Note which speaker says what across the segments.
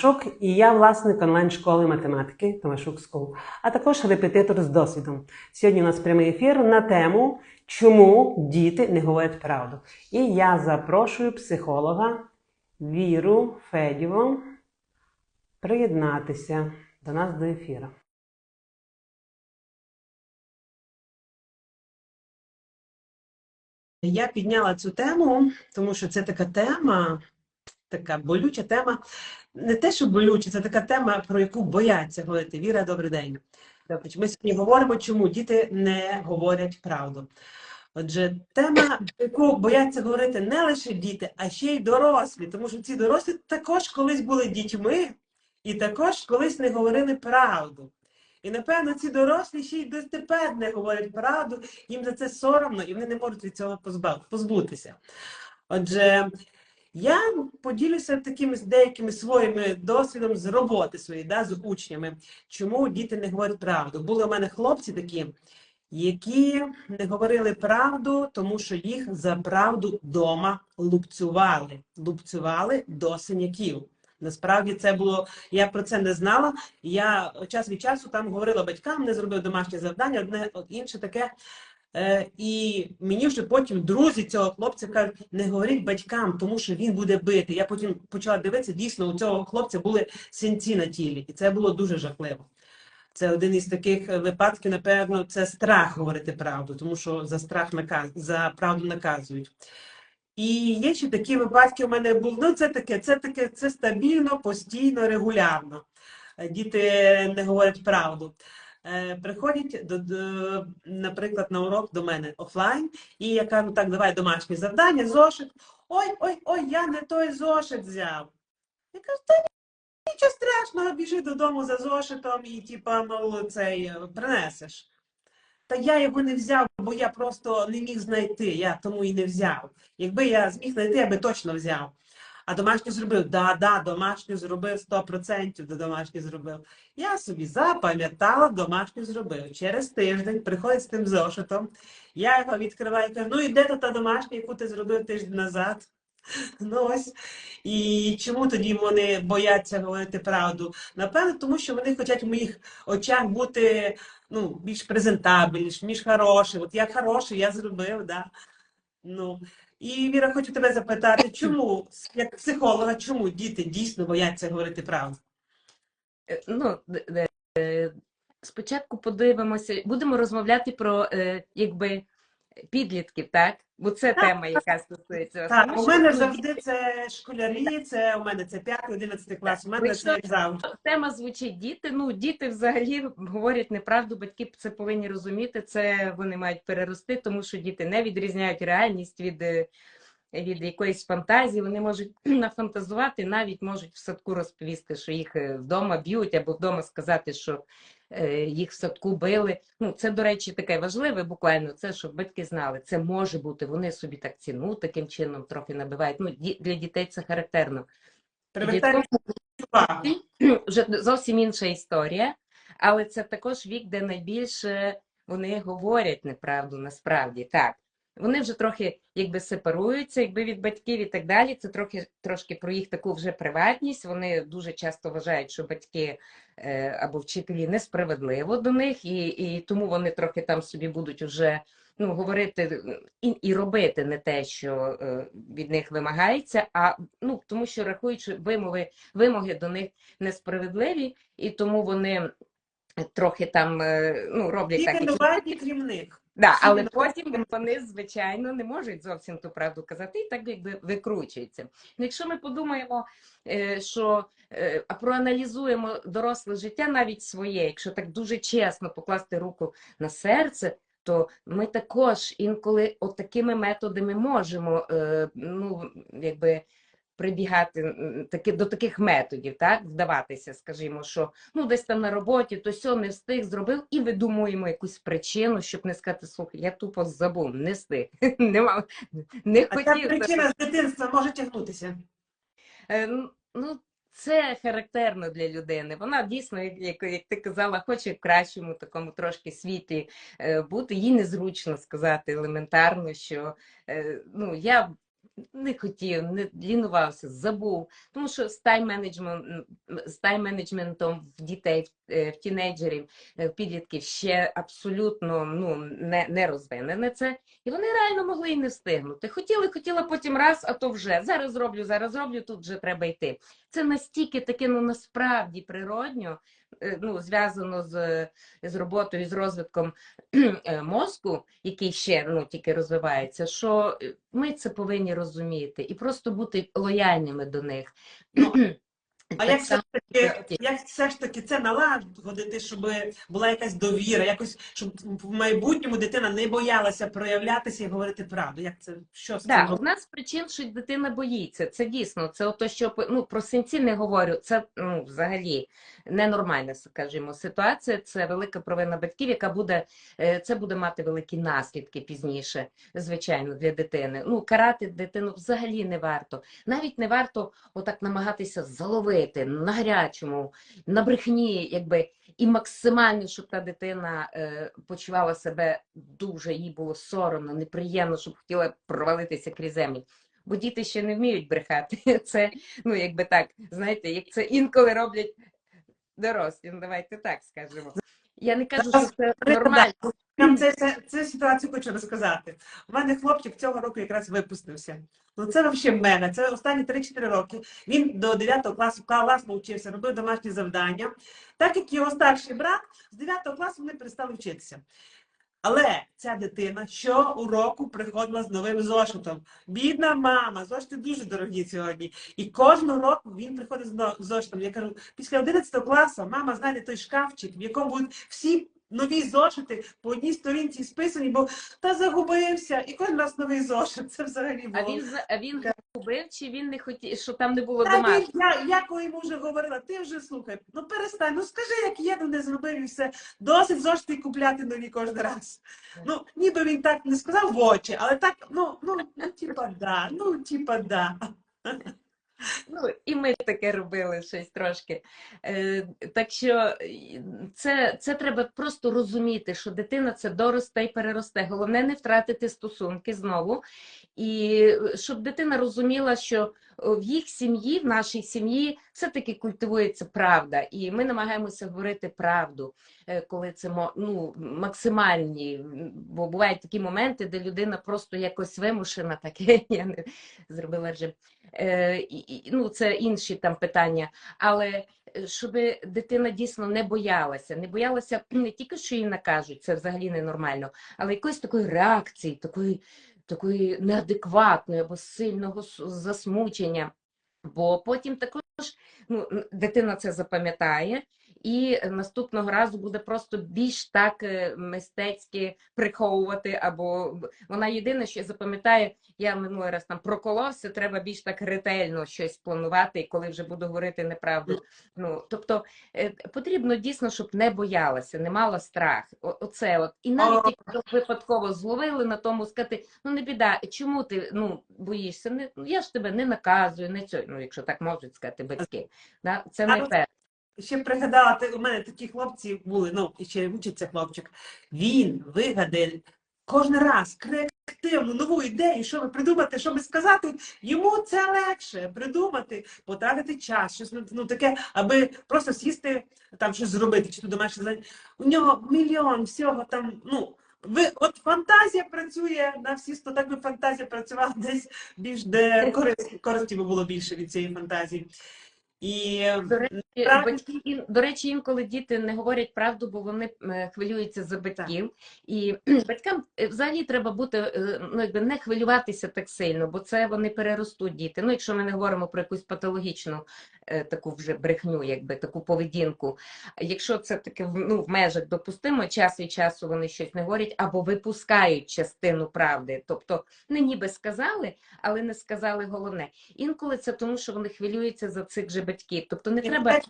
Speaker 1: Томашук, і я власник онлайн-школи математики Томашук School, а також репетитор з досвідом. Сьогодні у нас прямий ефір на тему Чому діти не говорять правду? І я запрошую психолога Віру Федєву приєднатися до нас до ефіру. Я підняла цю тему, тому що це така тема, така болюча тема. Не те, що болюча, це така тема, про яку бояться говорити. Віра, добрий день. Добре, ми сьогодні говоримо, чому діти не говорять правду. Отже, тема, про яку бояться говорити не лише діти, а ще й дорослі, тому що ці дорослі також колись були дітьми і також колись не говорили правду. І напевно ці дорослі ще й дотепер не говорять правду, їм за це соромно, і вони не можуть від цього позбутися. Отже, я поділюся такими деякими своїми досвідом з роботи своєї, да, з учнями, чому діти не говорять правду. Були у мене хлопці такі, які не говорили правду, тому що їх за правду вдома лупцювали. Лупцювали до синяків. Насправді це було, я про це не знала. Я час від часу там говорила батькам, не зробив домашнє завдання, одне інше таке. Е, і мені вже потім друзі цього хлопця кажуть, не говоріть батькам, тому що він буде бити. Я потім почала дивитися, дійсно, у цього хлопця були синці на тілі, і це було дуже жахливо. Це один із таких випадків, напевно, це страх говорити правду, тому що за страх наказ, за правду наказують. І є ще такі випадки у мене були. Ну, це таке, це таке, це стабільно, постійно, регулярно. Діти не говорять правду. Е, Приходять до, до, наприклад, на урок до мене офлайн, і я кажу, так, давай домашнє завдання, зошит. Ой, ой, ой, я не той зошит взяв. Я кажу, та нічого страшного, біжи додому за зошитом і, типа, мов, цей е, принесеш. Та я його не взяв, бо я просто не міг знайти, я тому і не взяв. Якби я зміг знайти, я би точно взяв. А домашню зробив? Да, да, домашню зробив 100% до домашню зробив. Я собі запам'ятала, домашню зробив. Через тиждень приходить з тим зошитом. Я його відкриваю і кажу, ну і де та домашня, яку ти зробив тиждень назад? Ну ось. І чому тоді вони бояться говорити правду? Напевно, тому що вони хочуть в моїх очах бути ну, більш презентабельніш, більш хороший. От як хороший, я зробив, да. Ну. І Віра, хочу тебе запитати, чому, як психолога, чому діти дійсно бояться говорити правду?
Speaker 2: Е, Ну, е, спочатку подивимося, будемо розмовляти про е, якби підлітків, так? Бо це
Speaker 1: Так,
Speaker 2: тема, яка стосується вас.
Speaker 1: Так, у мене завжди це школярі, це у мене це 5-11 клас, у мене
Speaker 2: Якщо-
Speaker 1: це завжди.
Speaker 2: Тема звучить діти. Ну, діти взагалі говорять неправду, батьки це повинні розуміти. Це вони мають перерости, тому що діти не відрізняють реальність від, е, від якоїсь фантазії. Вони можуть нафантазувати, навіть можуть в садку розповісти, що їх е, вдома б'ють, або вдома сказати, що е, їх в садку били. Ну, це, до речі, таке важливе, буквально це, щоб батьки знали. Це може бути. Вони собі так ціну таким чином трохи набивають. Ну, для дітей це характерно. Вже зовсім інша історія, але це також вік, де найбільше вони говорять неправду насправді. Так. Вони вже трохи якби сепаруються, якби від батьків і так далі. Це трохи трошки про їх таку вже приватність. Вони дуже часто вважають, що батьки е, або вчителі несправедливо до них, і, і тому вони трохи там собі будуть уже ну, говорити і, і робити не те, що е, від них вимагається, а ну тому, що рахують, що вимоги, вимоги до них несправедливі, і тому вони трохи там е, ну, роблять
Speaker 1: Всі
Speaker 2: так.
Speaker 1: винуваті, крім них.
Speaker 2: Да, але потім вони, звичайно, не можуть зовсім ту правду казати і так якби викручуються. Ну, якщо ми подумаємо, е, що е, а проаналізуємо доросле життя навіть своє, якщо так дуже чесно покласти руку на серце, то ми також інколи от такими методами можемо е, ну, якби прибігати таки, до таких методів, так, вдаватися, скажімо, що ну десь там на роботі, то сьо не встиг, зробив, і видумуємо якусь причину, щоб не сказати, слухай, я тупо забув, не встиг, Нема, не
Speaker 1: А ця причина з дитинства може тягнутися.
Speaker 2: Е, ну, це характерно для людини. Вона дійсно, як, як, ти казала, хоче в кращому такому трошки світлі е, бути. Їй незручно сказати елементарно, що е, ну, я не хотів, не лінувався, забув. Тому що з тайм-менеджментом, з тайм-менеджментом в дітей, в, е, тінейджерів, е, в підлітків ще абсолютно ну, не, не розвинене це. І вони реально могли і не встигнути. Хотіли, хотіла потім раз, а то вже зараз зроблю, зараз роблю, тут вже треба йти. Це настільки таке, ну насправді природньо, е, ну, зв'язано з, з роботою, з розвитком е, мозку, який ще ну, тільки розвивається, що е, ми це повинні розуміти і просто бути лояльними до них.
Speaker 1: А як все ж таки, як все ж таки це налагодити, щоб була якась довіра, якось щоб в майбутньому дитина не боялася проявлятися і говорити правду? Як це що робити?
Speaker 2: одна з причин, що дитина боїться, це дійсно, це ото, що ну, про синці не говорю, це ну, взагалі ненормальна, скажімо, ситуація. Це велика провина батьків, яка буде, е, це буде мати великі наслідки пізніше, звичайно, для дитини. Ну, карати дитину взагалі не варто. Навіть не варто отак намагатися заловити на гарячому, на брехні, якби. І максимально, щоб та дитина е, почувала себе дуже, їй було соромно, неприємно, щоб хотіла провалитися крізь землю. Бо діти ще не вміють брехати. Це, ну, якби так, знаєте, як це інколи роблять дорослі, ну давайте так скажемо. Я не кажу, що це нормально.
Speaker 1: Це, це, цю ситуацію хочу розказати. У мене хлопчик цього року якраз випустився. Ну це взагалі мене. Це останні 3-4 роки. Він до 9 класу класно вчився, робив домашні завдання. Так як його старший брат, з 9 класу вони перестали вчитися. Але ця дитина щоуроку приходила з новим зошитом. Бідна мама, зошити дуже дорогі сьогодні. І кожного року він приходить з зошитом. Я кажу, після 11 класу мама знайде той шкафчик, в якому будуть всі нові зошити по одній сторінці списані, бо та загубився, і кожен раз новий зошит. Це взагалі було.
Speaker 2: А він а він губив, чи він не хотів, що там не було домашнього?
Speaker 1: я, я коли йому вже говорила, ти вже слухай, ну перестань, ну скажи, як є, ну не зробив і все. Досить зошити купляти нові кожен раз. Ну, ніби він так не сказав в очі, але так, ну, ну, ну типа да, ну, типа да.
Speaker 2: Ну, і ми таке робили щось трошки. Е, так що це, це треба просто розуміти, що дитина це доросте і переросте. Головне не втратити стосунки знову. І щоб дитина розуміла, що в їх сім'ї, в нашій сім'ї, все-таки культивується правда. І ми намагаємося говорити правду, е, коли це ну, максимальні. Бо бувають такі моменти, де людина просто якось вимушена, таке я не зробила режим. Е, ну, це інші там питання. Але щоб дитина дійсно не боялася, не боялася не тільки, що їй накажуть, це взагалі ненормально, але якоїсь такої реакції, такої, такої неадекватної або сильного засмучення. Бо потім також ну, дитина це запам'ятає, і наступного разу буде просто більш так е, мистецьки приховувати, або вона єдине, що запам'ятає, я минулий раз там проколовся, треба більш так ретельно щось планувати, і коли вже буду говорити неправду. Ну тобто е, потрібно дійсно, щоб не боялася, не мала страх. Оце от і навіть якщо випадково зловили на тому, сказати, ну не біда, чому ти ну боїшся? Не ну я ж тебе не наказую, не цього. Ну якщо так можуть сказати батьки, да це не фер.
Speaker 1: Ще пригадала, у мене такі хлопці були, ну, і ще вчиться хлопчик. Він вигадає кожен раз креативну нову ідею, що ви придумати, що ви сказати. Йому це легше придумати, потратити час, щось ну, таке, аби просто сісти, там щось зробити, чи то домашнє завдання. У нього мільйон всього там, ну. Ви, от фантазія працює на всі сто, так би фантазія працювала десь більш де користі, користі би було більше від цієї фантазії. І
Speaker 2: До речі,
Speaker 1: Правильно.
Speaker 2: батьки, до речі, інколи діти не говорять правду, бо вони е, хвилюються за батьків. І батькам е, взагалі треба бути, е, ну, якби не хвилюватися так сильно, бо це вони переростуть діти. Ну, якщо ми не говоримо про якусь патологічну таку вже брехню, якби таку поведінку. Якщо це таке ну, в межах допустимо, час від часу вони щось не говорять або випускають частину правди. Тобто не ніби сказали, але не сказали головне. Інколи це тому, що вони хвилюються за цих же батьків. Тобто не треба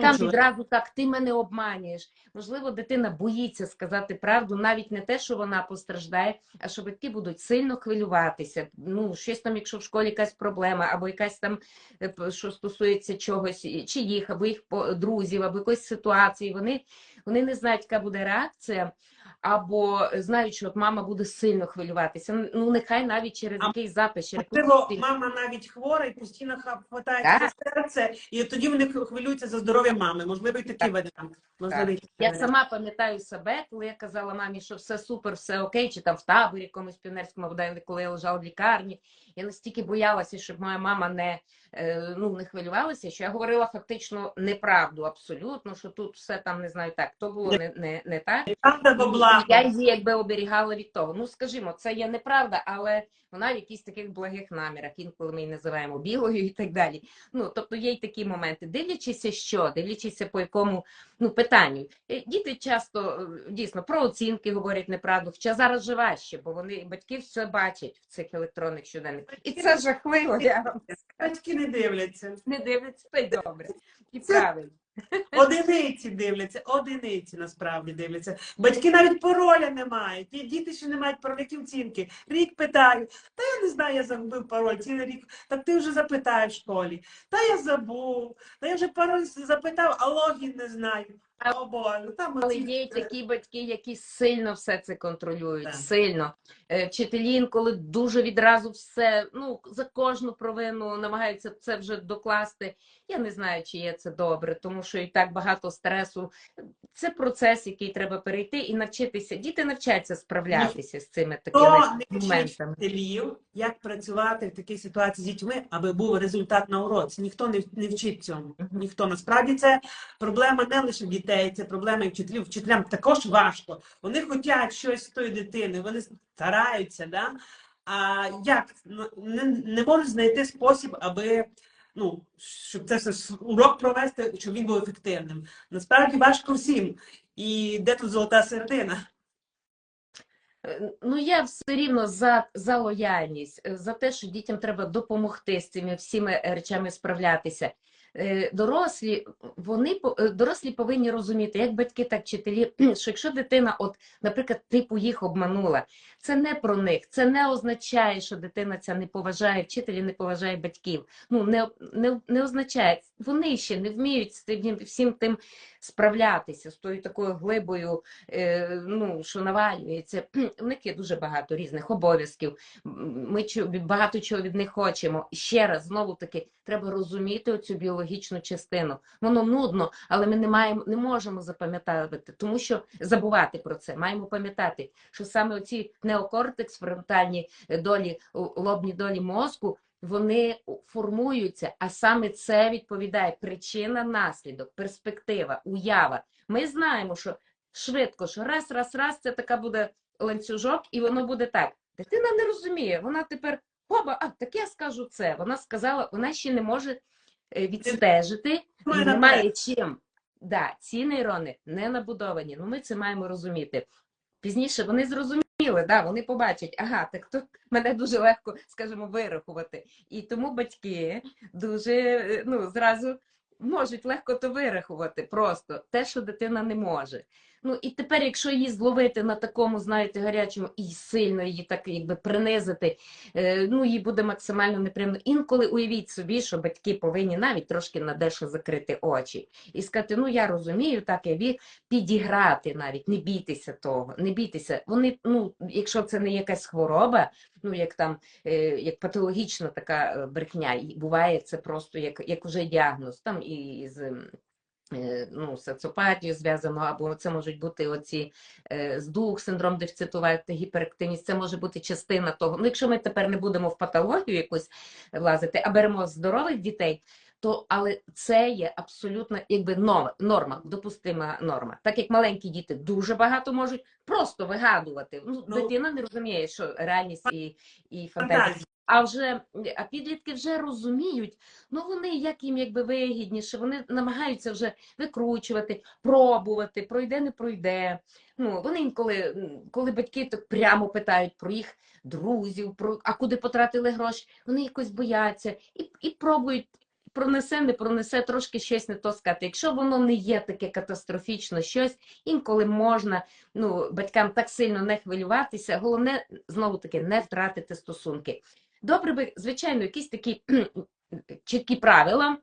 Speaker 2: там відразу так, ти мене обманюєш. Можливо, дитина боїться сказати правду, навіть не те, що вона постраждає, а що батьки будуть сильно хвилюватися. Ну, щось там, якщо в школі якась проблема, або якась там, е, що стосується чогось, чи їх, або їх друзів, або якоїсь ситуації, вони, вони не знають, яка буде реакція. Або знають, що от мама буде сильно хвилюватися. Ну, нехай навіть через якийсь запис, через
Speaker 1: Можливо,
Speaker 2: якусь
Speaker 1: мама навіть хвора і постійно хватається
Speaker 2: Так.
Speaker 1: за серце, і тоді вони хвилюються за здоров'я мами. Можливо, і такі
Speaker 2: Так.
Speaker 1: варіанти. Можливо, і
Speaker 2: Я сама пам'ятаю себе, коли я казала мамі, що все супер, все окей, чи там в таборі комусь піонерському, коли я лежала в лікарні. Я настільки боялася, щоб моя мама не, е, ну, не хвилювалася, що я говорила фактично неправду абсолютно, що тут все там не знаю так. То було не, не, не так. Я її якби оберігала від того. Ну, скажімо, це є неправда, але вона в якісь таких благих намірах, інколи ми її називаємо білою і так далі. Ну, тобто є й такі моменти. Дивлячися, що, дивлячися по якому ну, питанню. Е, Діти часто е, дійсно про оцінки говорять неправду, хоча зараз же важче, бо вони батьки все бачать в цих електронних щоденниках. І це жахливо, я вам
Speaker 1: Батьки не дивляться.
Speaker 2: не дивляться, то й добре. І правильно.
Speaker 1: Одиниці дивляться, одиниці насправді дивляться. Батьки навіть пароля не мають. Діти ще не мають пароля, які оцінки. Рік питаю, та я не знаю, я загубив пароль цілий рік. Так ти вже запитай в школі. Та я забув, та я вже пароль запитав, а логін не знаю. О Боже, там
Speaker 2: Але є такі батьки, які сильно все це контролюють,
Speaker 1: Так.
Speaker 2: сильно. Е, Вчителі інколи дуже відразу все, ну, за кожну провину намагаються це вже докласти. Я не знаю, чи є це добре, тому що і так багато стресу. Це процес, який треба перейти і навчитися. Діти навчаться справлятися з цими такими моментами.
Speaker 1: вчителів, як працювати в такій ситуації з дітьми, аби був результат на уроці. Ніхто не, не вчить цьому. Ніхто насправді це проблема не лише дітей, це проблема і вчителів. Вчителям також важко. Вони хочуть щось з тої дитини, вони стараються, да? а як Ну, не, не можуть знайти спосіб, аби. Ну, щоб це все урок провести, щоб він був ефективним. Насправді важко всім. І де тут золота середина?
Speaker 2: Е, Ну, я все рівно за, за лояльність, е, за те, що дітям треба допомогти з цими всіми речами справлятися. Е, Дорослі, вони е, дорослі повинні розуміти, як батьки, так вчителі, що якщо дитина, от, наприклад, типу їх обманула, це не про них, це не означає, що дитина ця не поважає вчителів, не поважає батьків. Ну не, не, не означає, вони ще не вміють з тим всім тим справлятися з тою такою глибою е, ну, що навалюється. У них є дуже багато різних обов'язків. Ми багато чого від них хочемо. Ще раз, знову таки, треба розуміти оцю біологічну частину. Воно нудно, але ми не маємо, не можемо запам'ятати, тому що забувати про це. Маємо пам'ятати, що саме оці неокортекс, фронтальні долі, лобні долі мозку. Вони формуються, а саме це відповідає причина, наслідок, перспектива, уява. Ми знаємо, що швидко, що раз, раз, раз, це така буде ланцюжок, і воно буде так. Дитина не розуміє, вона тепер хоба, а так я скажу це. Вона сказала, вона ще не може відстежити, і немає чим. Да, ці нейрони не набудовані. Ну ми це маємо розуміти. Пізніше вони зрозуміли, да, вони побачать, ага, так то мене дуже легко, скажімо, вирахувати. І тому батьки дуже е, ну, зразу можуть легко то вирахувати просто те, що дитина не може. Ну і тепер, якщо її зловити на такому, знаєте, гарячому і сильно її так якби принизити, е, ну їй буде максимально неприємно. Інколи уявіть собі, що батьки повинні навіть трошки на дещо закрити очі і сказати: ну я розумію, так я вік, підіграти навіть, не бійтеся того, не бійтеся. Вони, ну, якщо це не якась хвороба, ну як там е, як патологічна така е, брехня, і буває це просто як, як уже діагноз, там і з. Е, Ну, соціопатію зв'язано, або це можуть бути оці е, здух, синдром дефіциту гіперактивність. Це може бути частина того. Ну, якщо ми тепер не будемо в патологію якусь влазити, а беремо здорових дітей, то але це є абсолютно якби норма, допустима норма. Так як маленькі діти дуже багато можуть просто вигадувати. Ну,
Speaker 1: Ну,
Speaker 2: дитина не розуміє, що реальність і, і. Фантазія. А вже а підлітки вже розуміють, ну вони як їм якби вигідніше, вони намагаються вже викручувати, пробувати, пройде, не пройде. Ну вони інколи, коли батьки так прямо питають про їх друзів, про а куди потратили гроші, вони якось бояться і, і пробують. Пронесе, не пронесе, трошки щось не то сказати. Якщо воно не є таке катастрофічно щось, інколи можна ну, батькам так сильно не хвилюватися. Головне, знову таки, не втратити стосунки. Добре би, звичайно, якісь такі чіткі правила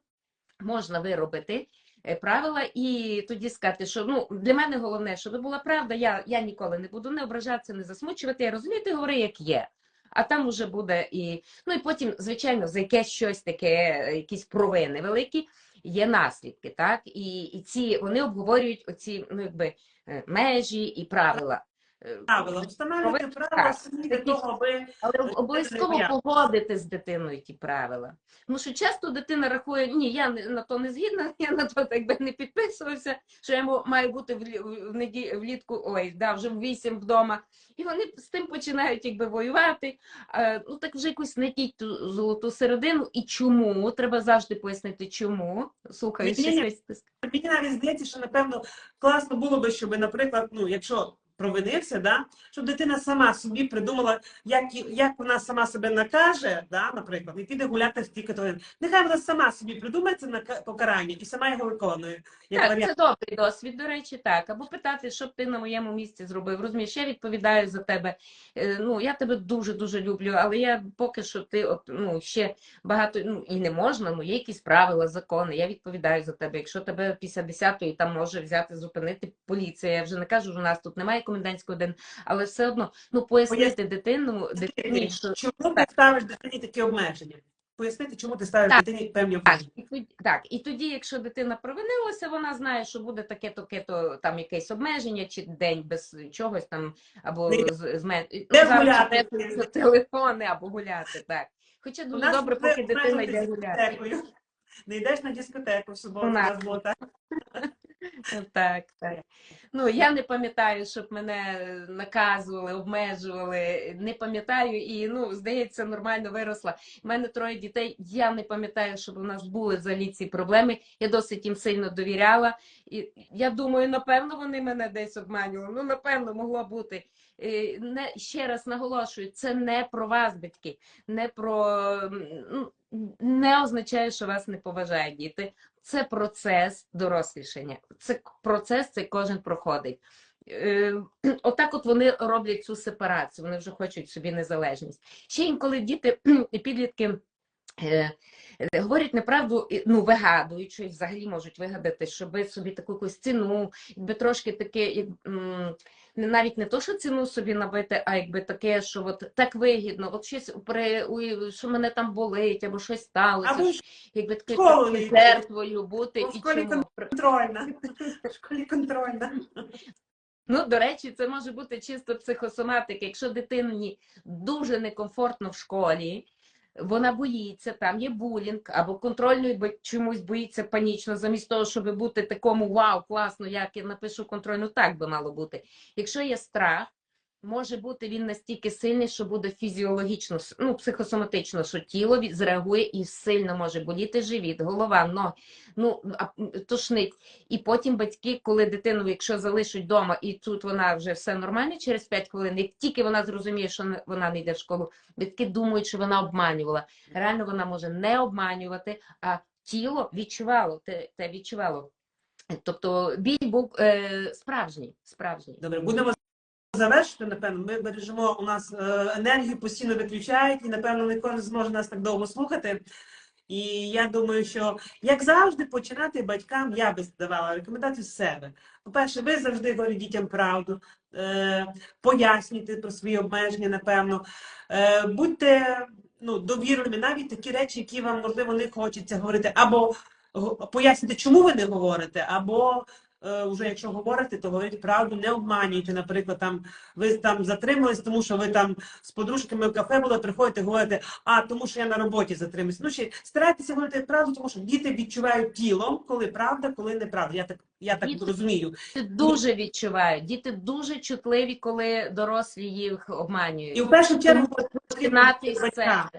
Speaker 2: можна виробити. е, правила, і тоді сказати, що ну для мене головне, щоб була правда. Я, я ніколи не буду не ображатися, не засмучувати. Я розумію, ти говори, як є. А там уже буде і ну і потім, звичайно, за якесь щось таке, е, якісь провини великі, є наслідки, так і, і ці вони обговорюють оці ну якби е, межі і правила. Е,
Speaker 1: Правила. Встановлюйте правила самі для того, аби
Speaker 2: Але обов'язково погодити з дитиною ті правила. Тому що часто дитина рахує, ні, я на то не згідна, я на то так би не підписувався, що я маю бути в, лі- в неді- влітку, ой, да, вже в вісім вдома. І вони з тим починають якби воювати. Е, ну так вже якусь знайдіть ту золоту середину. І чому? Треба завжди пояснити, чому. Слухаю,
Speaker 1: Ні, ні, ні.
Speaker 2: щось.
Speaker 1: Мені навіть здається, що напевно класно було би, щоб, наприклад, ну якщо провинився, да, щоб дитина сама собі придумала, як, як вона сама себе накаже, да, наприклад, і піде гуляти стільки то. Нехай вона сама собі придумає це нака- покарання і сама його виконує. Як
Speaker 2: Так,
Speaker 1: варіант.
Speaker 2: це добрий досвід, до речі, так. Або питати, що б ти на моєму місці зробив. Розумієш, я відповідаю за тебе. Е, Ну, я тебе дуже дуже люблю, але я поки що ти от ну ще багато ну і не можна. Ну є якісь правила, закони. Я відповідаю за тебе. Якщо тебе після 10-ї там може взяти, зупинити поліція. Я вже не кажу, що у нас тут немає комендантського день, але все одно ну пояснити дитину, дитині, що
Speaker 1: Чому ти ставиш дитині такі обмеження? Пояснити, чому ти ставиш
Speaker 2: Так.
Speaker 1: дитині певні
Speaker 2: Так,
Speaker 1: обмеження.
Speaker 2: і тоді, так, і тоді, якщо дитина провинилася, вона знає, що буде таке, таке, то там якесь обмеження, чи день без чогось там, або
Speaker 1: Не-
Speaker 2: з, з мен- ну,
Speaker 1: Не
Speaker 2: зараз
Speaker 1: гуляти.
Speaker 2: без телефони, або гуляти, так. Хоча дуже добре, поки дитина йде гуляти.
Speaker 1: Не йдеш на дискотеку в суботу,
Speaker 2: нас
Speaker 1: було так.
Speaker 2: Так, так. Ну, я не пам'ятаю, щоб мене наказували, обмежували. Не пам'ятаю і, ну, здається, нормально виросла. У мене троє дітей. Я не пам'ятаю, щоб у нас були взагалі ці проблеми. Я досить їм сильно довіряла. І я думаю, напевно, вони мене десь обманювали. Ну, напевно, могло бути. Е, Не, ще раз наголошую, це не про вас, батьки, не про ну, не означає, що вас не поважають діти це процес дорослішання. Це процес, цей кожен проходить. Е, Отак от вони роблять цю сепарацію, вони вже хочуть собі незалежність. Ще інколи діти і підлітки е, е, говорять неправду, ну, вигадують, що і взагалі можуть вигадати, щоб собі таку якусь ціну, якби трошки таке, як, навіть не то, що ціну собі набити, а якби таке, що от так вигідно, от щось при, що мене там болить, або щось сталося,
Speaker 1: Або ж
Speaker 2: якби таке
Speaker 1: не
Speaker 2: жертвою бути
Speaker 1: в
Speaker 2: і
Speaker 1: школі
Speaker 2: чому.
Speaker 1: контрольна. В школі контрольна.
Speaker 2: Ну, до речі, це може бути чисто психосоматика. Якщо дитині дуже некомфортно в школі, вона боїться, там є булінг, або контрольної чомусь боїться панічно, замість того, щоб бути такому вау, класно, як я напишу контрольну, так би мало бути. Якщо є страх, може бути він настільки сильний, що буде фізіологічно, ну, психосоматично, що тіло зреагує і сильно може боліти живіт, голова, ноги, ну, тошнить. І потім батьки, коли дитину, якщо залишать вдома, і тут вона вже все нормально через 5 хвилин, як тільки вона зрозуміє, що вона не йде в школу, батьки думають, що вона обманювала. Реально вона може не обманювати, а тіло відчувало, те, те відчувало. Тобто біль був е, справжній, справжній.
Speaker 1: Добре, будемо завершити, напевно. Ми бережемо у нас е, енергію постійно виключають, і напевно не кожен зможе нас так довго слухати. І я думаю, що як завжди починати батькам, я би давала рекомендацію з себе. По-перше, ви завжди говорите дітям правду, е, пояснюйте про свої обмеження, напевно. Е, будьте ну, довірливі, навіть такі речі, які вам можливо не хочеться говорити, або пояснюйте, чому ви не говорите, або е, вже якщо говорите, то говоріть правду, не обманюйте. Наприклад, там ви там затримались, тому що ви там з подружками в кафе були, приходите, говорите, а тому що я на роботі затримуюсь. Ну ще старайтеся говорити правду, тому що діти відчувають тілом, коли правда, коли неправда. Я так я так
Speaker 2: Діти-
Speaker 1: розумію.
Speaker 2: Діти дуже відчувають. Діти дуже чутливі, коли дорослі їх обманюють.
Speaker 1: І в першу чергу
Speaker 2: себе.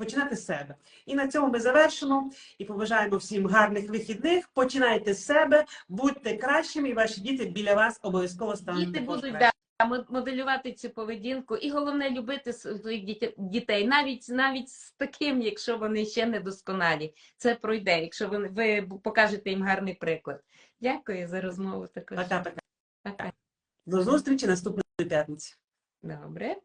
Speaker 1: Починати з себе. І на цьому ми завершимо і побажаємо всім гарних вихідних. Починайте з себе, будьте кращими, і ваші діти біля вас обов'язково стануть.
Speaker 2: Діти будуть да, моделювати цю поведінку, і головне любити своїх дітей- навіть навіть з таким, якщо вони ще не досконалі. Це пройде, якщо ви, ви покажете їм гарний приклад. Дякую за розмову також.
Speaker 1: Пока-пока.
Speaker 2: Пока.
Speaker 1: До зустрічі наступної п'ятниці.
Speaker 2: Добре.